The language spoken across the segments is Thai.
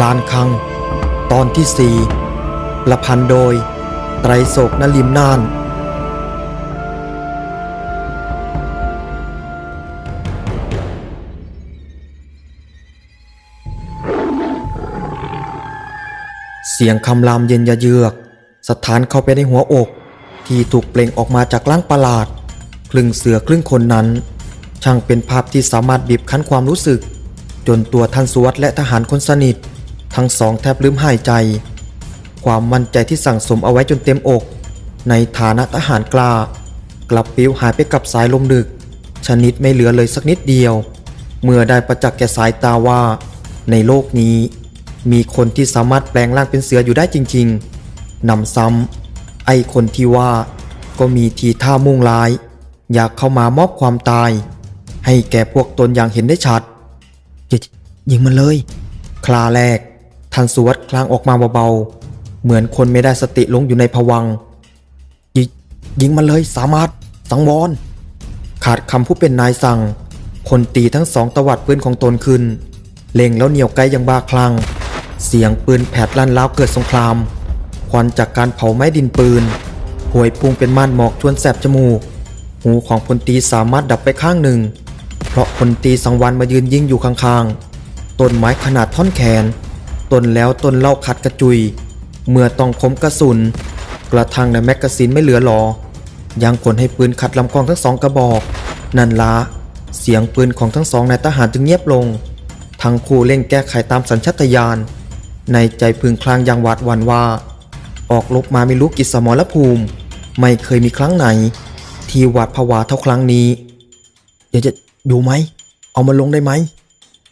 พลานคัง ตอนที่สี่ละพันธ์โดย ไตรโศกนลิมนาน เสียงคำรามเย็นยะเยือก สถานเข้าไปในหัวอก ที่ถูกเปล่งออกมาจากร่างประหลาดครึ่งเสือครึ่งคนนั้น ช่างเป็นภาพที่สามารถบีบคั้นความรู้สึกจนตัวท่านสุวัสด์และทหารคนสนิท ทั้งสองแทบลืมหายใจ ความมั่นใจที่สั่งสมเอาไว้จนเต็มอก ในฐานะทหารกล้ากลับปลิวหายไปกับสายลมดึก ชนิดไม่เหลือเลยสักนิดเดียว เมื่อได้ประจักษ์แก่สายตาว่า ในโลกนี้ มีคนที่สามารถแปลงร่างเป็นเสืออยู่ได้จริง ๆนำซ้ำไอ้คนที่ว่า ก็มีทีท่ามุ่งร้าย อยากเข้ามามอบความตาย ให้แก่พวกตนอย่างเห็นได้ชัดยิงมันเลย คลาแรก ทันสุวัตคลางออกมาเบาๆ เหมือนคนไม่ได้สติลงอยู่ในภวังยยิงมันเลยสามารถสังวร ขาดคำผู้เป็นนายสั่ง คนตีทั้งสองตวัดปืนของตนขึ้น เล็งแล้วเหนี่ยวไกลอย่างบ้าคลั่ง เสียงปืนแผดลั่นล้าวเกิดสงคราม ควันจากการเผาไม้ดินปืนหวยพุ่งเป็นม่านหมอกชวนแสบจมูก หูของพลตีสามารถดับไปข้างหนึ่ง เพราะพลตีสังวันมายืนยิงอยู่ข้างๆ ต้นไม้ขนาดท่อนแขน ต้นแล้วต้นเล่าขัดกระจุย เมื่อต้องคมกระสุน กระทั่งในแมกกาซีนไม่เหลือหลอ ยังผลให้ปืนขัดลำกล้องทั้งสองกระบอก นันละเสียงปืนของทั้งสองนายทหารจึงเงียบลง ทั้งคู่เร่งแก้ไขตามสัญชาตญาณ ในใจพึงคลางอย่างหวาดหวั่นว่า ออกลบมาไม่รู้กิจสมรภูมิ ไม่เคยมีครั้งไหน ที่หวาดผวาเท่าครั้งนี้อยากจะอยู่ไหม เอามาลงได้ไหม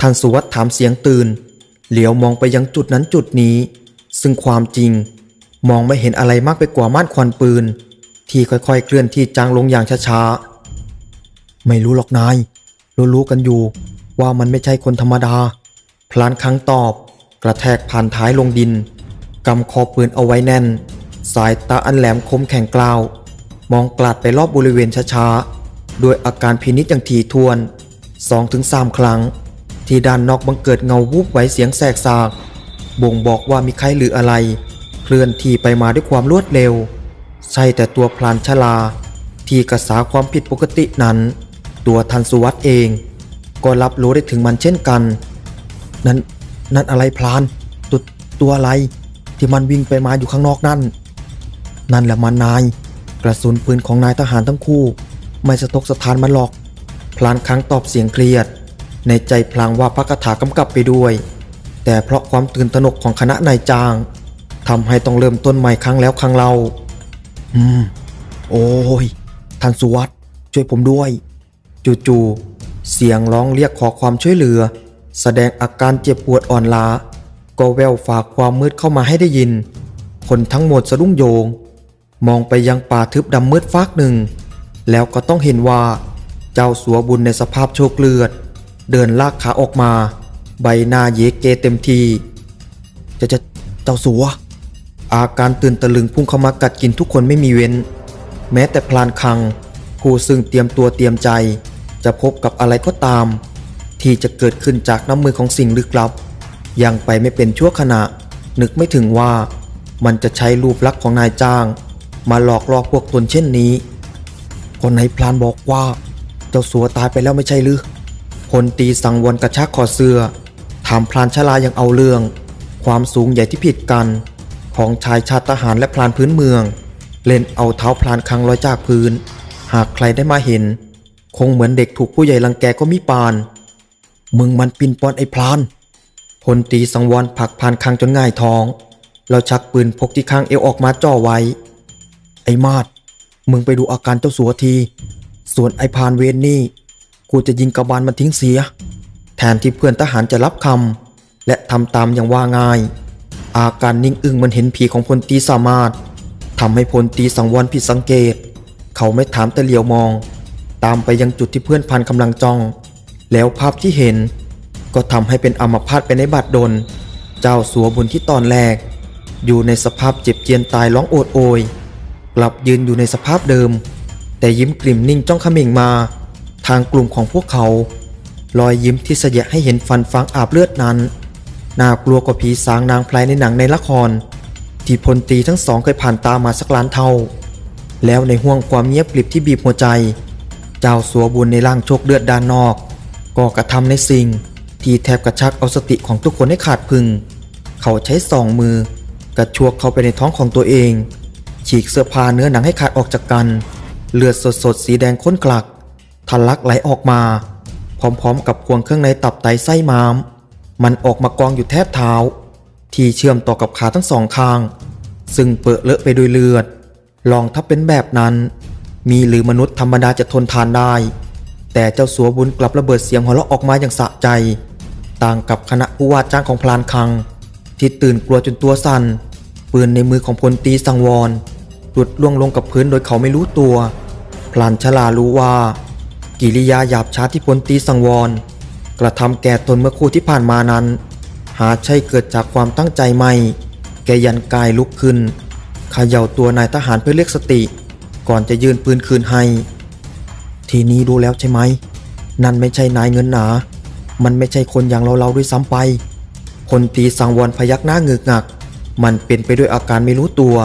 ท่านสุวัสด์ถามเสียงตื่น เหลียวมองไปยังจุดนั้นจุดนี้ ซึ่งความจริง มองไม่เห็นอะไรมากไปกว่าม่านควันปืน ที่ค่อยๆ เคลื่อนที่จางลงอย่างช้าๆ ไม่รู้หรอกนาย รู้ๆกันอยู่ ว่ามันไม่ใช่คนธรรมดา พลานครั้งตอบ กระแทกผ่านท้ายลงดินกำคอปืนเอาไว้แน่น สายตาอันแหลมคมแข็งกล้าว มองกลาดไปรอบบริเวณช้าๆด้วยอาการพินิจอย่างถี่ถ้วนสองถึงสามครั้ง ที่ด้านนอกบังเกิดเงาวูบไหวเสียงแสกซากบ่งบอกว่ามีใครหรืออะไร เคลื่อนที่ไปมาด้วยความรวดเร็ว ใช่แต่ตัวพลานชลา ที่กระสาความผิดปกตินั้น ตัวทันสุวัตเอง ก็รับรู้ได้ถึงมันเช่นกัน นั่นนั่นอะไรพลานตัวตัวอะไรที่มันวิ่งไปมาอยู่ข้างนอกนั่น นั่นแหละมันนาย กระสุนปืนของนายทหารทั้งคู่ ไม่สะทกสถานมันหรอก พลานครั้งตอบเสียงเครียด ในใจพลางว่าพระคาถากำกับไปด้วย แต่เพราะความตื่นตระหนกของคณะนายจ้างทำให้ต้องเริ่มต้นใหม่ครั้งแล้วครั้งเล่า อืม โอ้ยท่านสุวัสด์ช่วยผมด้วย จู่ๆเสียงร้องเรียกขอความช่วยเหลือ แสดงอาการเจ็บปวดอ่อนล้า ก็แววฝากความมืดเข้ามาให้ได้ยิน คนทั้งหมดสะดุ้งโยง มองไปยังป่าทึบดำมืดฟากหนึ่ง แล้วก็ต้องเห็นว่า เจ้าสัวบุญในสภาพโชคเลือด เดินลากขาออกมา ใบหน้าเยเกเต็มทีจะจะเจ้าสัว อาการตื่นตะลึงพุ่งเข้ามากัดกินทุกคนไม่มีเว้น แม้แต่พลานคัง ผู้ซึ่งเตรียมตัวเตรียมใจ จะพบกับอะไรก็ตาม ที่จะเกิดขึ้นจากน้ำมือของสิ่งลึกลับ ยังไปไม่เป็นชั่วขณะ นึกไม่ถึงว่ามันจะใช้รูปลักษณ์ของนายจ้าง มาหลอกล่อพวกตนเช่นนี้ คนไหนพลานบอกว่า เจ้าสัวตายไปแล้วไม่ใช่หรือ ลตีสังวนกระชากคอเสื้อ ถามพลานชลายังเอาเรื่อง ความสูงใหญ่ที่ผิดกัน ของชายชาติทหารและพลานพื้นเมือง เล่นเอาเท้าพลานคังลอยจากพื้น หากใครได้มาเห็น คงเหมือนเด็กถูกผู้ใหญ่รังแกก็มิปาน มึงมันปินปอนไอ้พลานพลตีสังวรผลักพลานคังจนง่ายท้องแล้วชักปืนพกที่ข้างเอวออกมาจ่อไว้ ไอ้มาดมึงไปดูอาการเจ้าสัวที ส่วนไอ้พานเวนนี่ กูจะยิงกระบาลมันทิ้งเสีย แทนที่เพื่อนทหารจะรับคำและทำตามอย่างว่าง่าย อาการนิ่งอึ้งมันเห็นผีของพลตีสามารถทำให้พลตีสังวรผิดสังเกต เขาไม่ถามแต่เหลียวมอง ตามไปยังจุดที่เพื่อนพันกำลังจ้อง แล้วภาพที่เห็น ก็ทำให้เป็นอมพาตไปในบาดดล เจ้าสัวบุญที่ตอนแรก อยู่ในสภาพเจ็บเจียนตายร้องโอดโอย กลับยืนอยู่ในสภาพเดิม แต่ยิ้มกลิ่มนิ่งจ้องขม่งมา ทางกลุ่มของพวกเขา รอยยิ้มที่เสยะให้เห็นฟันฟางอาบเลือดนั้น น่ากลัวกว่าผีสางนางพลายในหนังในละคร ที่พลตีทั้งสองเคยผ่านตามมาสักล้านเท่า แล้วในห่วงความเงียบกริบที่บีบหัวใจ เจ้าสัวบุญในร่างโชคเลือดด้านนอก ก็กระทำในสิ่งที่แทบกระชักเอาสติของทุกคนให้ขาดพึง เขาใช้สองมือกระชวกเข้าไปในท้องของตัวเอง ฉีกเสื้อผ้าเนื้อหนังให้ขาดออกจากกัน เลือดสดๆ สีแดงข้นกลัก ทะลักไหลออกมา พร้อมๆ กับพวงเครื่องในตับไตไส้ม้าม มันออกมากองอยู่แทบเท้า ที่เชื่อมต่อกับขาทั้งสองข้าง ซึ่งเปอเลอะไปด้วยเลือด ลองถ้าเป็นแบบนั้น มีหรือมนุษย์ธรรมดาจะทนทานได้ แต่เจ้าสัวบุญกลับระเบิดเสียงหัวเราะออกมาอย่างสะใจ ต่างกับคณะผู้ว่าจ้างของพลานคัง ที่ตื่นกลัวจนตัวสั่นปืนในมือของพลตีสังวรหลุดล่วงลงกับพื้นโดยเขาไม่รู้ตัวพลานชลารู้ว่า กิริยาหยาบช้าที่พลตีสังวร กระทำแก่ตนเมื่อครู่ที่ผ่านมานั้น หาใช่เกิดจากความตั้งใจไม่ แกยันกายลุกขึ้นเขย่าตัวนายทหารเพื่อเรียกสติ ก่อนจะยืนปืนคืนให้ ทีนี้รู้แล้วใช่ไหม นั่นไม่ใช่นายเงินหนา มันไม่ใช่คนอย่างเราๆด้วยซ้ำไปพลตีสังวรพยักหน้าเงึกงัก มันเป็นไปด้วยอาการไม่รู้ตัว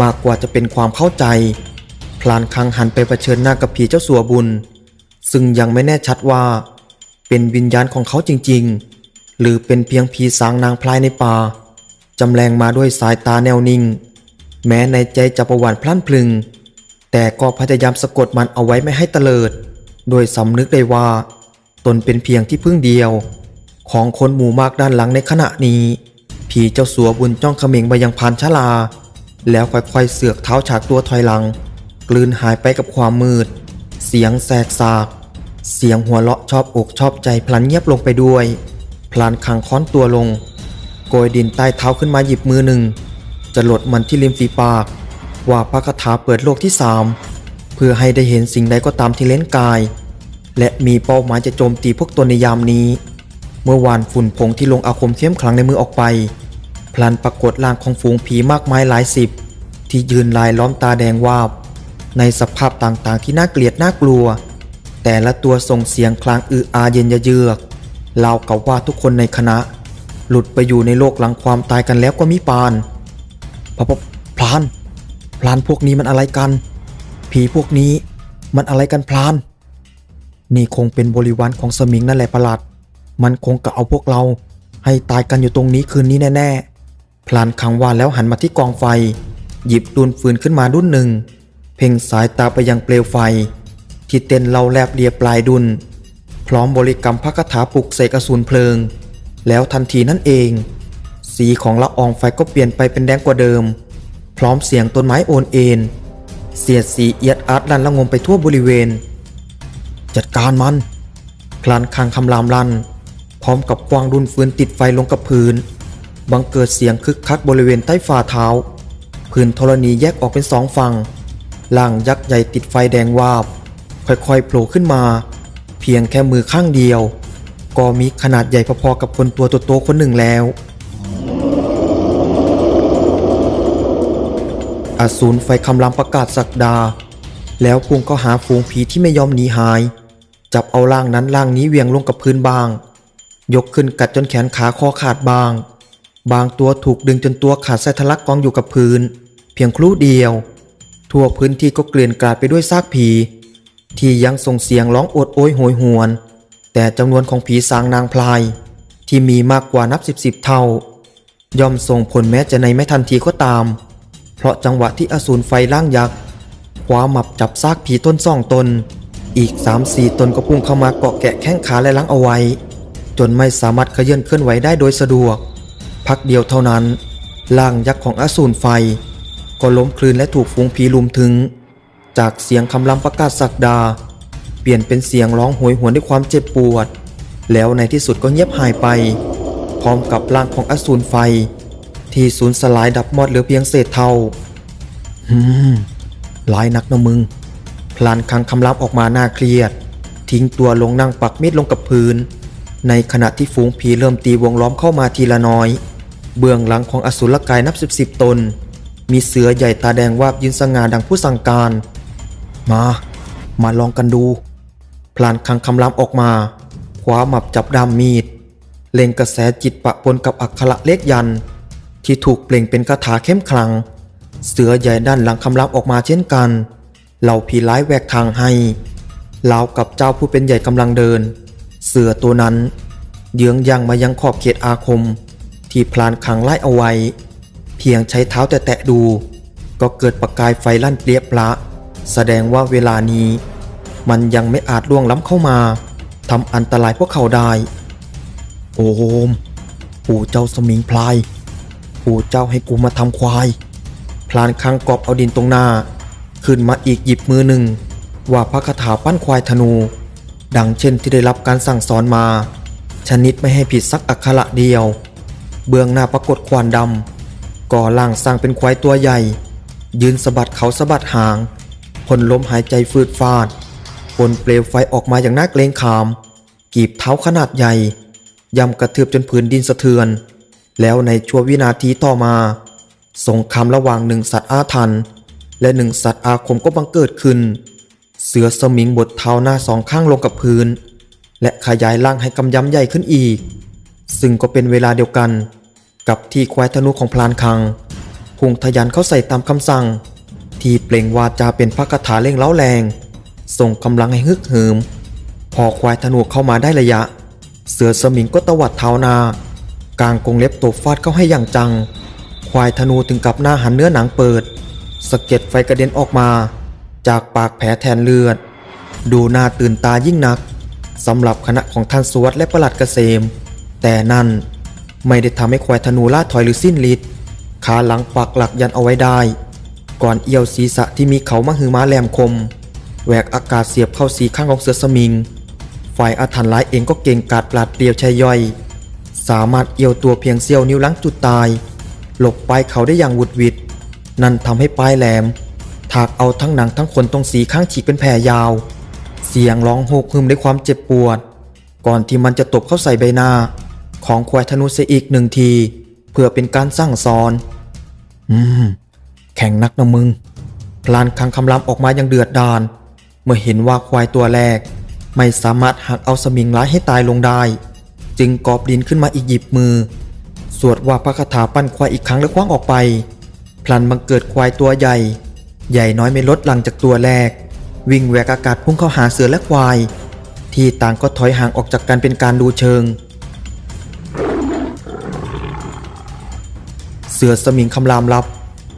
มากกว่าจะเป็นความเข้าใจ พลานคังหันไปเผชิญหน้ากับผีเจ้าสัวบุญ ซึ่งยังไม่แน่ชัดว่า เป็นวิญญาณของเขาจริงๆ หรือเป็นเพียงผีสางนางพลายในป่าจำแรงมาด้วยสายตาแนวนิ่ง แม้ในใจจะประหวั่นพลั้นพลึง แต่ก็พยายามสะกดมันเอาไว้ไม่ให้เตลิด โดยสำนึกได้ว่า ตนเป็นเพียงที่พึ่งเดียว ของคนหมู่มากด้านหลังในขณะนี้ ผีเจ้าสัวบุญจ้องเขม็งไปยังพานชลา แล้วค่อยๆเสือกเท้าฉากตัวถอยหลัง กลืนหายไปกับความมืด เสียงแสกสากเสียงหัวเราะชอบอกชอบใจพลันเงียบลงไปด้วย พลานคังค้อนตัวลง โกยดินใต้เท้าขึ้นมาหยิบมือหนึ่ง จะหลดมันที่ริมฝีปาก ว่าพระคาถาเปิดโลกที่สามเพื่อให้ได้เห็นสิ่งใดก็ตามที่เล่นกาย และมีเป้าหมายจะโจมตีพวกตนในยามนี้ เมื่อวานฝุ่นผงที่ลงอาคมเข้มขลังในมือออกไป พลันปรากฏร่างของฝูงผีมากมายหลายสิบ ที่ยืนลายล้อมตาแดงวาบ ในสภาพต่างๆที่น่าเกลียดน่ากลัว แต่ละตัวส่งเสียงคลางอืออาเย็นยเยือกเล่ากับว่าทุกคนในคณะ หลุดไปอยู่ในโลกหลังความตายกันแล้วก็มิปานพพพลาน พลานพวกนี้มันอะไรกัน ผีพวกนี้มันอะไรกันพลาน นี่คงเป็นบริวารของสมิงนั่นแหละประหลัด มันคงกะเอาพวกเราให้ตายกันอยู่ตรงนี้คืนนี้แน่ๆพลานคังว่าแล้วหันมาที่กองไฟ หยิบดุนฟืนขึ้นมาดุนหนึ่ง เพ่งสายตาไปยังเปลวไฟ ที่เต้นเล่าแลบเลียปลายดุนพร้อมบริกรรมพระคาถาปลุกเสกอสูรเพลิง แล้วทันทีนั่นเอง สีของละอองไฟก็เปลี่ยนไปเป็นแดงกว่าเดิม พร้อมเสียงต้นไม้โอนเอ็นเสียดสีเอียดอาร์ตลันละงมไปทั่วบริเวณ จัดการมัน พลานคางคำรามลัน พร้อมกับควางรุนฟืนติดไฟลงกับพื้น บังเกิดเสียงคึกคักบริเวณใต้ฝ่าเท้า พื้นธรณีแยกออกเป็นสองฝั่ง ล่างยักษ์ใหญ่ติดไฟแดงวาบ ค่อยๆโผล่ขึ้นมา เพียงแค่มือข้างเดียว ก็มีขนาดใหญ่พอๆกับคนตัวโตๆคนหนึ่งแล้ว อสูรไฟคำรามประกาศสักดา แล้วพุ่งเข้าหาฝูงผีที่ไม่ยอมหนีหาย จับเอาร่างนั้นร่างนี้เวียงลงกับพื้นบาง ยกขึ้นกัดจนแขนขาคอขาดบาง บางตัวถูกดึงจนตัวขาดไส้ทะลักกองอยู่กับพื้น เพียงครู่เดียว ทั่วพื้นที่ก็เกลื่อนกลาดไปด้วยซากผี ที่ยังส่งเสียงร้องโอดโอยโหยหวน แต่จำนวนของผีสางนางพลาย ที่มีมากกว่านับสิบสิบเท่า ย่อมส่งผลแม้จะในไม่ทันทีก็ตาม เพราะจังหวะที่อสูรไฟล่างยักษ์คว้าหมับจับซากผีต้นซ่องตน อีกสามสี่ตนก็พุ่งเข้ามาเกาะแกะแข้งขาและล้างเอาไว้ จนไม่สามารถเคลื่อนเคลื่อนไหวได้โดยสะดวก พักเดียวเท่านั้นล่างยักษ์ของอสูรไฟ ก็ล้มคลืนและถูกฝูงผีลุมถึง จากเสียงคำรำประกาศสักดา เปลี่ยนเป็นเสียงร้องโหยหวนด้วยความเจ็บปวด แล้วในที่สุดก็เงียบหายไป พร้อมกับร่างของอสูรไฟ ที่สูญสลายดับมอดเหลือเพียงเศษเท่าฮึมหลายนักนะมึง พลานคังคำรามออกมาหน้าเครียด ทิ้งตัวลงนั่งปักมีดลงกับพื้น ในขณะที่ฝูงผีเริ่มตีวงล้อมเข้ามาทีละน้อย เบื้องหลังของอสุรกายนับสิบสิบตน มีเสือใหญ่ตาแดงวาบยืนสง่าดังผู้สั่งการ มา มาลองกันดู พลานคังคำรามออกมาคว้าหมับจับดามมีด เล็งกระแสจิตปะปนกับอักขระเลขยัน ที่ถูกเปล่งเป็นคาถาเข้มขลัง เสือใหญ่ด้านหลังคำรามออกมาเช่นกัน เหล่าผีร้ายแหวกทางให้ลาวกับเจ้าผู้เป็นใหญ่กำลังเดิน เสือตัวนั้น เยื้องยังมายังขอบเขตอาคม ที่พลานขังไล่เอาไว้ เพียงใช้เท้าแตะๆดู ก็เกิดประกายไฟลั่นเปรียบพระแสดงว่าเวลานี้ มันยังไม่อาจล่วงล้ำเข้ามาทำอันตรายพวกเขาได้ โอม ปู่เจ้าสมิงพลาย ปู่เจ้าให้กูมาทำควาย พลานคังกอบเอาดินตรงหน้า ขึ้นมาอีกหยิบมือหนึ่ง ว่าพระคาถาปั้นควายธนู ดังเช่นที่ได้รับการสั่งสอนมา ชนิดไม่ให้ผิดสักอักขระเดียว เบื้องหน้าปรากฏควานดำ ก่อล่างสร้างเป็นควายตัวใหญ่ ยืนสะบัดเขาสะบัดหางพลลมหายใจฟืดฟาดปนเปลวไฟออกมาอย่างน่าเกรงขาม กีบเท้าขนาดใหญ่ย่ำกระเทือบจนพื้นดินสะเทือน แล้วในชั่ววินาทีต่อมา สงครามระหว่างหนึ่งสัตว์อาถรรพ์และหนึ่งสัตว์อาคมก็บังเกิดขึ้น เสือสมิงบดเท้าหน้าสองข้างลงกับพื้น และขยายร่างให้กำยำใหญ่ขึ้นอีก ซึ่งก็เป็นเวลาเดียวกัน กับที่ควายธนูของพลานคังพุ่งทะยันเข้าใส่ตามคำสั่ง ที่เปล่งวาจาเป็นพระคาถาเร่งเล้าแรง ส่งกำลังให้ฮึกเหิม พอควายธนูเข้ามาได้ระยะ เสือสมิงก็ตวัดเท้านา กางกรงเล็บตบฟาดเข้าให้อย่างจัง ควายธนูถึงกับหน้าหันเนื้อหนังเปิดสะเก็ดไฟกระเด็นออกมา จากปากแผลแทนเลือด ดูน่าตื่นตายิ่งนักสำหรับคณะของท่านสวัสดและประหลัดเกษม แต่นั่น ไม่ได้ทำให้ควายธนูล่าถอยหรือสิ้นฤทธิ์ขาหลังปักหลักยันเอาไว้ได้ ก่อนเอี่ยวศีรษะที่มีเขามาหือม้าแหลมคมแหวกอากาศเสียบเข้าสีข้างของเสือสมิง ฝ่ายอาถรรพ์ร้ายเองก็เก่งกาจปราดเปรียวชัยย่อย สามารถเอี่ยวตัวเพียงเสี้ยวนิ้วลังจุดตาย หลบปลายเขาได้อย่างหวุดหวิดนั่นทำให้ปลายแหลม ถากเอาทั้งหนังทั้งขนตรงสีข้างฉีกเป็นแผลยาว เสียงร้องโหกฮึมด้วยความเจ็บปวด ก่อนที่มันจะตบเข้าใส่ใบหน้า ของควายธนูเสียอีกหนึ่งที เพื่อเป็นการสร้างสอน อืม แข่งนักนะมึง พลานคังคำรามออกมาอย่างเดือดดาลเมื่อเห็นว่าควายตัวแรก ไม่สามารถหักเอาสมิงร้ายให้ตายลงได้ จึงกอบดินขึ้นมาอีกหยิบมือ สวดว่าพระคาถาปั้นควายอีกครั้งแล้วคว้างออกไป พลันบังเกิดควายตัวใหญ่ ใหญ่น้อยไม่ลดหลังจากตัวแรก วิ่งแหวกอากาศพุ่งเข้าหาเสือและควาย ที่ต่างก็ถอยห่างออกจากกันเป็นการดูเชิง เสือสมิงคำรามรับ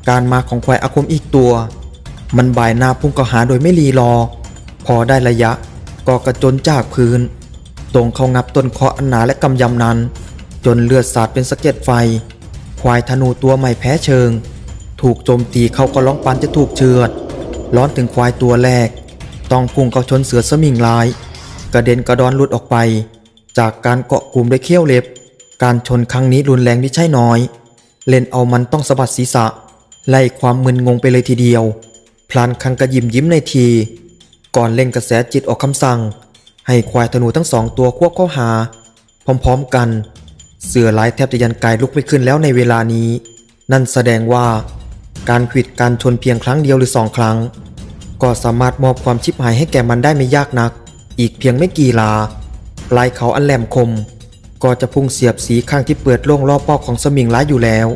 การมาของควายอาคมอีกตัว มันบ่ายหน้าพุ่งเข้าหาโดยไม่รีรอ พอได้ระยะก็กระจนจากพื้น ตรงเข้างับต้นเคาะอันหนาและกำยำนั้น จนเลือดสาดเป็นสะเก็ดไฟ ควายธนูตัวใหม่แพ้เชิง ถูกโจมตีเขาก็ร้องปันจะถูกเชือด ร้อนถึงควายตัวแรก ต้องพุ่งเข้าชนเสือสมิงลาย กระเด็นกระดอนหลุดออกไป จากการเกาะกลุ่มด้วยเขี้ยวเล็บ การชนครั้งนี้รุนแรงไม่ใช่น้อย เล่นเอามันต้องสะบัดศีรษะ ไล่ความมึนงงไปเลยทีเดียว พลานคังกระยิมยิ้มในที ก่อนเล่งกระแสจิตออกคำสั่ง ให้ควายธนูทั้งสองตัวควบเข้าหา พร้อมๆกัน เสือหลายแทบจะยันกายลุกไม่ขึ้นแล้วในเวลานี้ นั่นแสดงว่า การขิดการชนเพียงครั้งเดียวหรือสองครั้ง ก็สามารถมอบความชิบหายให้แก่มันได้ไม่ยากนัก อีกเพียงไม่กี่ลา ปลายเขาอันแหลมคม ก็จะพุ่งเสียบสีข้างที่เปิดโล่งรอบป้าของสมิงร้ายอยู่แล้ว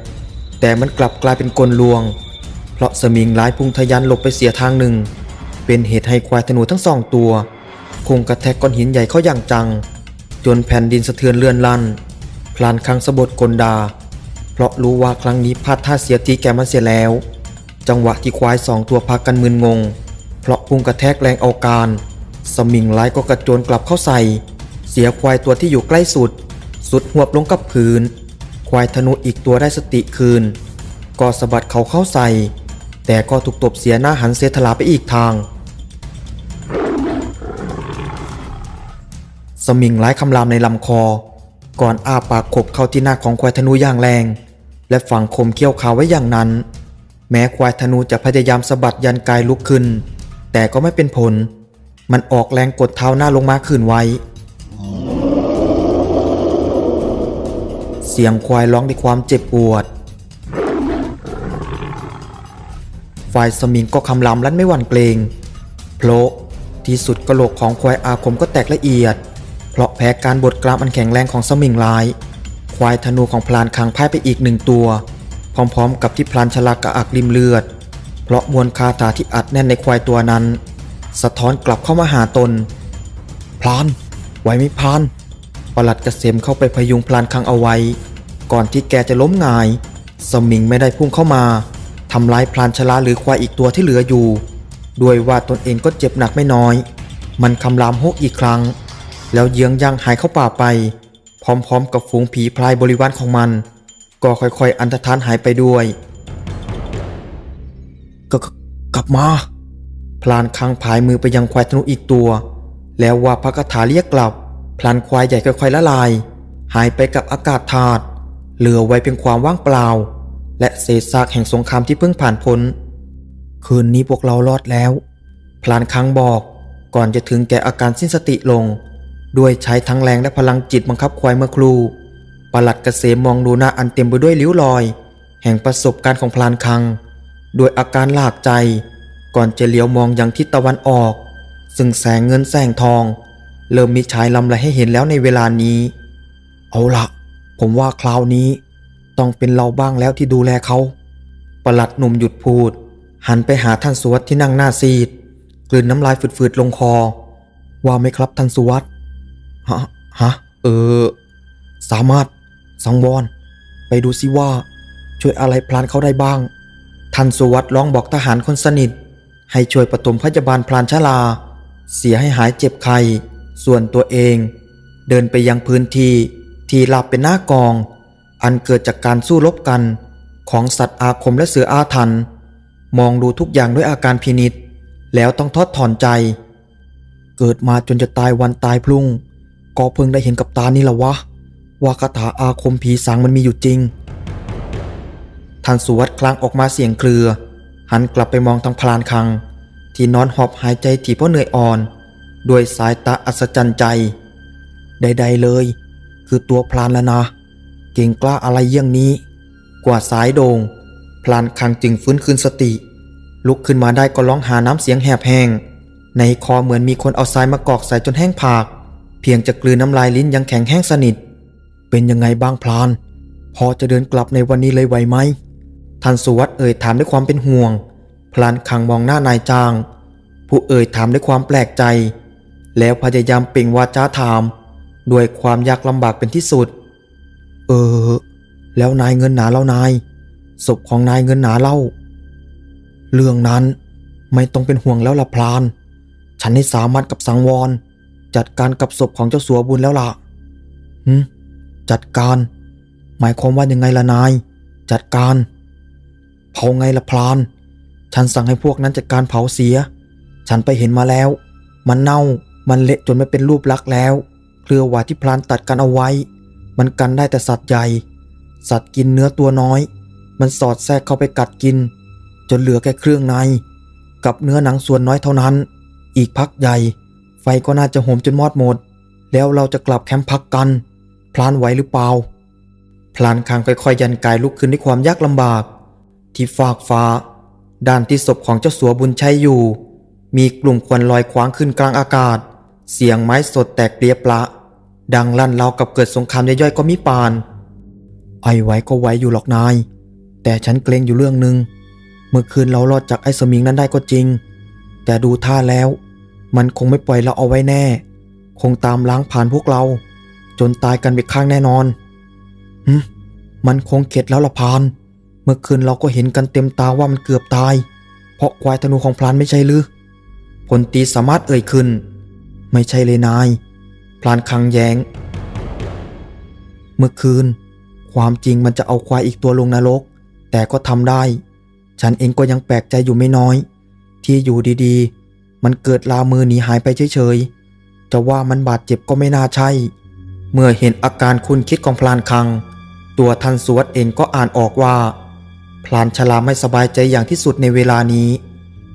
แต่มันกลับกลายเป็นกลลวง เพราะสมิงร้ายพุ่งทะยันหลบไปเสียทางหนึ่ง เป็นเหตุให้ควายธนูทั้งสองตัวพุ่งกระแทกก้อนหินใหญ่เข้าอย่างจัง จนแผ่นดินสะเทือนเลื่อนลั่น พลานครั้งสะบดกลดา เพราะรู้ว่าครั้งนี้พลาดท่าเสียทีแกมันเสียแล้ว จังหวะที่ควายสองตัวพากันมึนงง เพราะพุ่งกระแทกแรงเอาการ สมิงร้ายก็กระโจนกลับเข้าใส่ เสียควายตัวที่อยู่ใกล้สุด สุดหวบลงกับพื้น ควายธนูอีกตัวได้สติคืน ก็สะบัดเขาเข้าใส่ แต่ก็ถูกตบเสียหน้าหันเสถลาไปอีกทาง สมิงร้ายคำรามในลำคอ ก่อนอ้าปากขบเข้าที่หน้าของควายธนูอย่างแรง และฝังคมเขี้ยวขาวไว้อย่างนั้น แม้ควายธนูจะพยายามสะบัดยันกายลุกขึ้น แต่ก็ไม่เป็นผล มันออกแรงกดเท้าหน้าลงมาคืนไว้ เสียงควายร้องด้วยความเจ็บปวด ฝ่ายสมิงก็คำรามลั่นไม่หวั่นเกรงโผล่ที่สุดกระโหลกของควายอาคมก็แตกละเอียด เพราะแพ้การบดกรามอันแข็งแรงของสมิงลาย ควายธนูของพลานคังพ่ายไปอีกหนึ่งตัว พร้อมๆ กับที่พลานชลากกระอักริมเลือด เพราะมวลคาถาที่อัดแน่นในควายตัวนั้น สะท้อนกลับเข้ามาหาตน พลานไหวไหมพลาน ประหลัดเกษมเข้าไปพยุงพลานคังเอาไว้ ก่อนที่แกจะล้มหงาย สมิงไม่ได้พุ่งเข้ามาทำร้ายพลานชลาหรือควายอีกตัวที่เหลืออยู่ด้วยว่าตนเองก็เจ็บหนักไม่น้อย มันคำรามฮกอีกครั้ง แล้วเยื้องย่างหายเข้าป่าไป พร้อมๆกับฝูงผีพลายบริวารของมัน ก็ค่อยๆ อันธทานหายไปด้วยกกกลับมา พลานคังผายมือไปยังควายธนูอีกตัว แล้วว่าพระคาถาเรียกกลับ พลานควายใหญ่ค่อยๆละลาย หายไปกับอากาศธาตุเหลือไว้เพียงความว่างเปล่า และเศษซากแห่งสงครามที่เพิ่งผ่านพ้น คืนนี้พวกเรารอดแล้ว พลานคังบอกก่อนจะถึงแก่อาการสิ้นสติลง ด้วยใช้ทั้งแรงและพลังจิตบังคับควายเมื่อครู่ปลัดเกษมมองดูหน้าอันเต็มไปด้วยริ้วรอย แห่งประสบการณ์ของพลานคัง ด้วยอาการหลากใจ ก่อนจะเลี้ยวมองยังทิศตะวันออก ซึ่งแสงเงินแสงทอง เริ่มมีฉายลำไรให้เห็นแล้วในเวลานี้ เอาละผมว่าคราวนี้ ต้องเป็นเราบ้างแล้วที่ดูแลเขาประหลัดหนุ่มหยุดพูด หันไปหาท่านสุวัสด์ที่นั่งหน้าซีด กลืนน้ำลายฝืดๆลงคอ ว่าไหม่ครับท่านสุวัสด์ฮะฮะเออ สามารถ สังวร ไปดูสิว่า ช่วยอะไรพลานเขาได้บ้าง ท่านสุวัสด์ร้องบอกทหารคนสนิท ให้ช่วยปฐมพยาบาลพลานชลา เสียให้หายเจ็บไข้ ส่วนตัวเองเดินไปยังพื้นที่ที่ลับเป็นหน้ากอง อันเกิดจากการสู้รบกันของสัตว์อาคมและเสืออาถรรพ์มองดูทุกอย่างด้วยอาการพินิษแล้วต้องทอดถอนใจ เกิดมาจนจะตายวันตายพรุ่ง ก็เพิ่งได้เห็นกับตานี่ละวะ ว่าคาถาอาคมผีสางมันมีอยู่จริงท่านสุวัสด์คลางออกมาเสียงเครือ หันกลับไปมองทางพลานคัง ที่นอนหอบหายใจถี่เพราะเหนื่อยอ่อน ด้วยสายตาอัศจรรย์ใจ ใด ๆเลย คือตัวพลานแล้วนะ เก่งกล้าอะไรเยี่ยงนี้ กว่าสายโดงพลานคังจึงฟื้นคืนสติ ลุกขึ้นมาได้ก็ร้องหาน้ำเสียงแหบแห้งในคอเหมือนมีคนเอาทรายมากอกใส่จนแห้งผาก เพียงจะกลืนน้ำลายลิ้นยังแข็งแห้งสนิท เป็นยังไงบ้างพลาน พอจะเดินกลับในวันนี้เลยไหวไหมท่านสุวัสด์เอ่ยถามด้วยความเป็นห่วง พลานคังมองหน้านายจาง ผู้เอ่ยถามด้วยความแปลกใจ แล้วพยายามเปล่งวาจาถาม ด้วยความยากลำบากเป็นที่สุด เออ แล้วนายเงินหนาเล่านายศพของนายเงินหนาเล่า เรื่องนั้นไม่ต้องเป็นห่วงแล้วละพลาน ฉันให้สามารถกับสังวร จัดการกับศพของเจ้าสัวบุญแล้วล่ะหืมจัดการ หมายความว่ายังไงล่ะนาย จัดการเผาไงละพลาน ฉันสั่งให้พวกนั้นจัดการเผาเสีย ฉันไปเห็นมาแล้ว มันเน่า มันเละจนไม่เป็นรูปลักษ์แล้ว เครือหวายที่พลานตัดกันเอาไว้ มันกันได้แต่สัตว์ใหญ่ สัตว์กินเนื้อตัวน้อย มันสอดแทรกเข้าไปกัดกิน จนเหลือแค่เครื่องใน กับเนื้อหนังส่วนน้อยเท่านั้น อีกพักใหญ่ ไฟก็น่าจะโหมจนมอดหมด แล้วเราจะกลับแคมป์พักกัน พลานไหวหรือเปล่า พลานคางค่อยๆยันกายลุกขึ้นด้วยความยากลำบาก ที่ฟากฟ้า ด้านที่ศพของเจ้าสัวบุญชัยอยู่ มีกลุ่มควันลอยคว้างขึ้นกลางอากาศ เสียงไม้สดแตกเปรียปละ ดังลั่นเราวกับเกิดสงครามย่อยๆก็มีปาน ไอไหวก็ไหวอยู่หรอกนาย แต่ฉันเกรงอยู่เรื่องหนึ่งเมื่อคืนเรารอดจากไอ้สมิงนั้นได้ก็จริง แต่ดูท่าแล้ว มันคงไม่ปล่อยเราเอาไว้แน่ คงตามล้างผ่านพวกเรา จนตายกันไปข้างแน่นอนหึมันคงเข็ดแล้วละพาน เมื่อคืนเราก็เห็นกันเต็มตาว่ามันเกือบตาย เพราะควายธนูของพลานไม่ใช่หรือผลตีสามารถเอ่ยขึ้น ไม่ใช่เลยนาย พลานคังแยง้ง เมื่อคืน ความจริงมันจะเอาควายอีกตัวลงนรก แต่ก็ทำได้ ฉันเองก็ยังแปลกใจอยู่ไม่น้อย ที่อยู่ดีๆ มันเกิดลามือหนีหายไปเฉยๆ จะว่ามันบาดเจ็บก็ไม่น่าใช่ เมื่อเห็นอาการคุณคิดของพลานคัง ตัวทันสวดเองก็อ่านออกว่า พลานชลาไม่สบายใจอย่างที่สุดในเวลานี้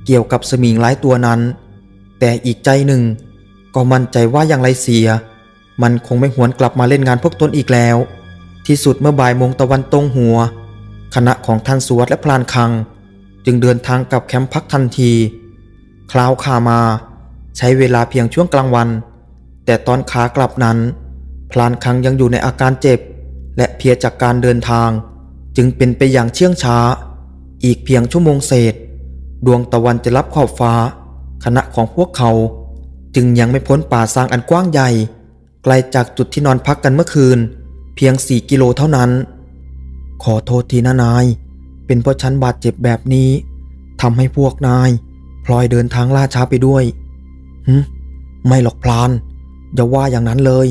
เกี่ยวกับสมิงหลายตัวนั้น แต่อีกใจหนึ่ง ก็มั่นใจว่าอย่างไรเสีย มันคงไม่หวนกลับมาเล่นงานพวกตนอีกแล้ว ที่สุดเมื่อบ่ายโมงตะวันตรงหัว คณะของท่านสวดและพลานคัง จึงเดินทางกลับแคมป์พักทันที คลาวขามา ใช้เวลาเพียงช่วงกลางวัน แต่ตอนขากลับนั้น พลานคังยังอยู่ในอาการเจ็บ และเพียจากการเดินทาง จึงเป็นไปอย่างเชื่องช้า อีกเพียงชั่วโมงเศษ ดวงตะวันจะรับขอบฟ้า คณะของพวกเขา จึงยังไม่พ้นป่าซางอันกว้างใหญ่ ไกลจากจุดที่นอนพักกันเมื่อคืน เพียงสี่กิโลเท่านั้น ขอโทษทีนะนาย เป็นเพราะฉันบาดเจ็บแบบนี้ทำให้พวกนายพลอยเดินทางล่าช้าไปด้วยหึไม่หรอกพลาน อย่าว่าอย่างนั้นเลย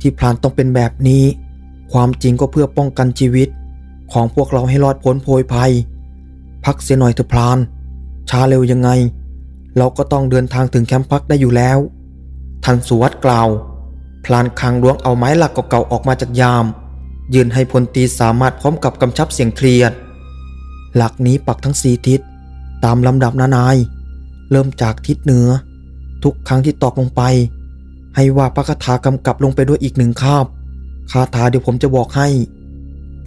ที่พลานต้องเป็นแบบนี้ ความจริงก็เพื่อป้องกันชีวิต ของพวกเราให้รอดพ้นโพยภัย พักเสียหน่อยเถอะพลาน ช้าเร็วยังไง เราก็ต้องเดินทางถึงแคมป์พักได้อยู่แล้ว ทันสุวัตกล่าว พลานคังล้วงเอาไม้หลักเก่าๆออกมาจากยาม ยืนให้พลตีสามารถพร้อมกับกำชับเสียงเครียด หลักนี้ปักทั้งสีทิศ ตามลำดับนานาย เริ่มจากทิศเหนือ ทุกครั้งที่ตอกลงไป ให้ว่าพระคาถากำกับลงไปด้วยอีกหนึ่งคาบคาถาเดี๋ยวผมจะบอกให้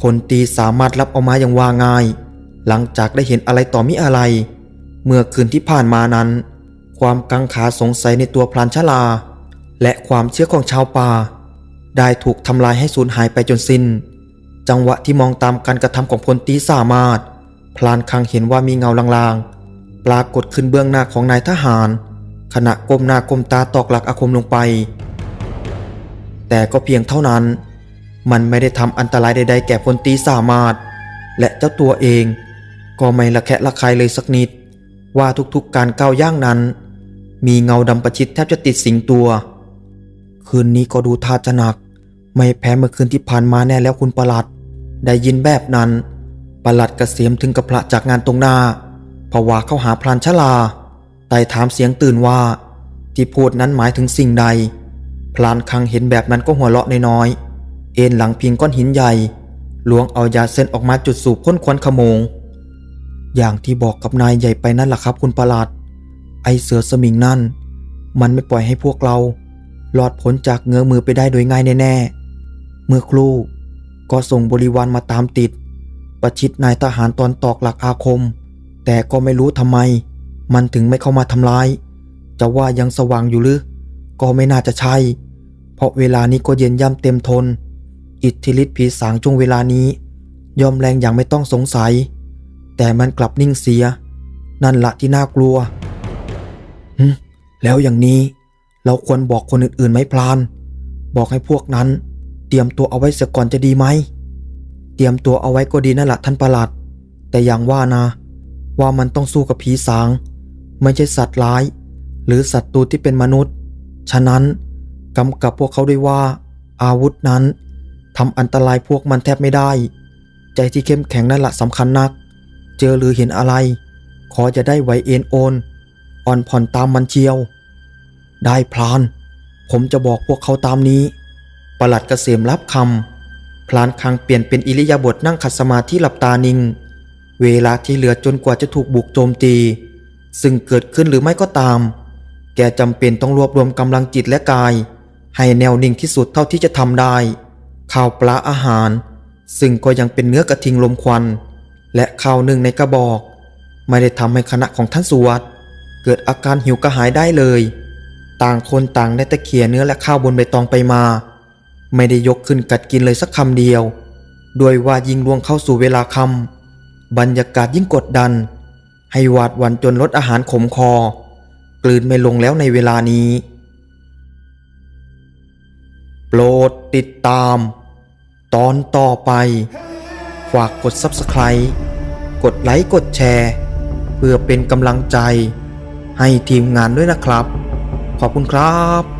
พลตีสามารถรับเอามาอย่างว่าง่าย หลังจากได้เห็นอะไรต่อมิอะไร เมื่อคืนที่ผ่านมานั้น ความกังขาสงสัยในตัวพลานชลา และความเชื่อของชาวป่า ได้ถูกทำลายให้สูญหายไปจนสิ้น จังหวะที่มองตามการกระทำของพลตีสามารถ พลานคังเห็นว่ามีเงาลางๆ ปรากฏขึ้นเบื้องหน้าของนายทหาร ขณะก้มหน้าก้มตาตอกหลักอาคมลงไป แต่ก็เพียงเท่านั้น มันไม่ได้ทำอันตรายใด ๆ แก่พลตีสามารถ และเจ้าตัวเอง ก็ไม่ละแคะละคายเลยสักนิด ว่าทุกๆการก้าวย่างนั้น มีเงาดำประชิดแทบจะติดสิงตัว คืนนี้ก็ดูท่าจะหนัก ไม่แพ้เมื่อคืนที่ผ่านมาแน่แล้วคุณประหลัด ได้ยินแบบนั้นประหลัดกเกษมถึงกับพระจากงานตรงหน้าภาวะเข้าหาพรานชลาไต่ถามเสียงตื่นว่า ที่พูดนั้นหมายถึงสิ่งใด พลานคังเห็นแบบนั้นก็หัวเราะน้อยๆเอ็นหลังพิงก้อนหินใหญ่ล้วงเอายาเส้นออกมาจุดสูบพ่นควันขโมง อย่างที่บอกกับนายใหญ่ไปนั่นแหละครับ คุณประหลัดไอเสือสมิงนั่น มันไม่ปล่อยให้พวกเราหลอดพ้นจากเงื้อมือไปได้โดยง่ายแน่ๆ เมื่อครู่ก็ส่งบริวารมาตามติด ประชิดนายทหารตอนตอกหลักอาคม แต่ก็ไม่รู้ทำไม มันถึงไม่เข้ามาทำร้าย จะว่ายังสว่างอยู่หรือ ก็ไม่น่าจะใช่ เพราะเวลานี้ก็เย็นย่ำเต็มทน อิทธิฤทธิ์ผีสางช่วงเวลานี้ ยอมแรงอย่างไม่ต้องสงสัย แต่มันกลับนิ่งเสีย นั่นละที่น่ากลัวหึแล้วอย่างนี้เราควรบอกคนอื่นๆไหมพลาน บอกให้พวกนั้น เตรียมตัวเอาไว้เสียก่อนจะดีไหม เตรียมตัวเอาไว้ก็ดีนั่นแหละท่านประหลัด แต่อย่างว่านะ ว่ามันต้องสู้กับผีสาง ไม่ใช่สัตว์ร้าย หรือศัตรูที่เป็นมนุษย์ ฉะนั้นกำกับพวกเขาด้วยว่า อาวุธนั้นทำอันตรายพวกมันแทบไม่ได้ ใจที่เข้มแข็งนั่นแหละสำคัญนัก เจอหรือเห็นอะไร ขอจะได้ไหวเอ็นโอน อ่อนผ่อนตามมันเชียว ได้พลาน ผมจะบอกพวกเขาตามนี้ ประหลัดกเกษมรับคำพลานคังเปลี่ยนเป็นอิริยาบถนั่งขัดสมาธิหลับตานิ่ง เวลาที่เหลือจนกว่าจะถูกบุกโจมตี ซึ่งเกิดขึ้นหรือไม่ก็ตาม แกจำเป็นต้องรวบรวมกำลังจิตและกาย ให้แนวนิ่งที่สุดเท่าที่จะทำได้ ข้าวปลาอาหาร ซึ่งก็ยังเป็นเนื้อกระทิงลมควัน และข้าวหนึ่งในกระบอก ไม่ได้ทำให้คณะของท่านสุวัตเกิดอาการหิวกระหายได้เลย ต่างคนต่างได้ตะเคียเนื้อและข้าวบนใบตองไปมา ไม่ได้ยกขึ้นกัดกินเลยสักคำเดียวด้วยว่ายิ่งล่วงเข้าสู่เวลาคำบรรยากาศยิ่งกดดัน ให้หวาดวันจนลดอาหารขมคอ กลืนไม่ลงแล้วในเวลานี้ โปรดติดตาม ตอนต่อไป ฝากกด Subscribe กดไลค์กดแชร์ เพื่อเป็นกำลังใจให้ทีมงานด้วยนะครับ ขอบคุณครับ